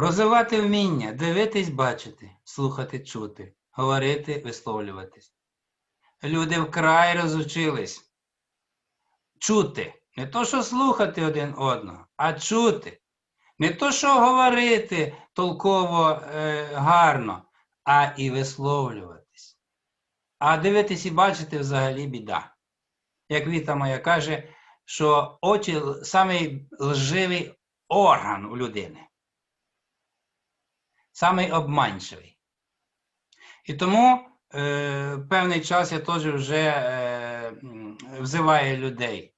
Розвивати вміння, дивитись, бачити, слухати, чути, говорити, висловлюватись. Люди вкрай розучились чути. Не то, що слухати один одного, а чути. Не то, що говорити толково е, гарно, а і висловлюватись. А дивитись і бачити взагалі біда. Як Віта моя каже, що очі самий лживий орган у людини. Самий обманчивий. І тому е, певний час я теж вже е, взиваю людей.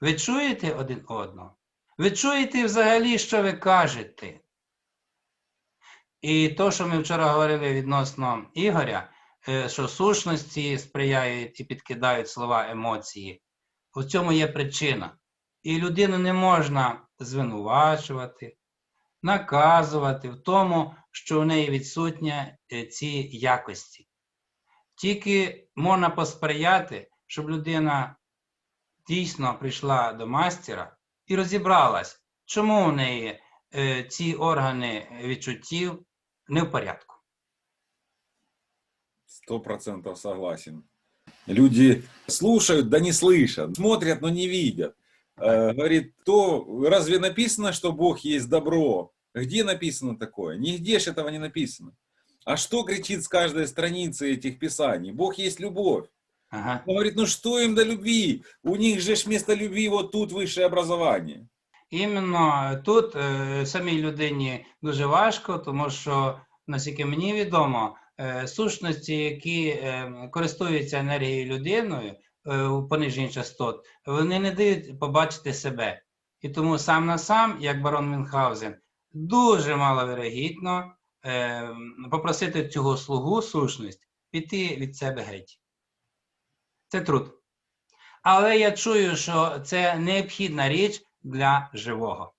Ви чуєте один одного? Ви чуєте взагалі, що ви кажете? І то, що ми вчора говорили відносно Ігоря, е, що сущності сприяють і підкидають слова емоції, у цьому є причина. І людину не можна звинувачувати, наказувати в тому, що у неї відсутня е, ці якості. Тільки можна посприяти, щоб людина дійсно прийшла до мастера і розібралась, чому у неї е, ці органи відчуттів не в порядку. Сто процентов согласен. Люди слушают, да не слышат, смотрят, но не видят. Э, говорит, то разве написано, что Бог есть добро? Где написано такое? Нигде ж этого не написано. А что кричит с каждой страницы этих писаний? Бог есть любовь. Ага. Он говорит, ну что им до любви? У них же ж вместо любви вот тут высшее образование. Іменно тут е, самій людині дуже важко, тому що, наскільки мені відомо, е, сущності, які е, користуються енергією людиною е, у пониженні частот, вони не дають побачити себе. І тому сам на сам, як барон Мюнхгаузен, дуже маловірогідно е, попросити цього слугу сущність піти від себе геть. Це труд. Але я чую, що це необхідна річ для живого.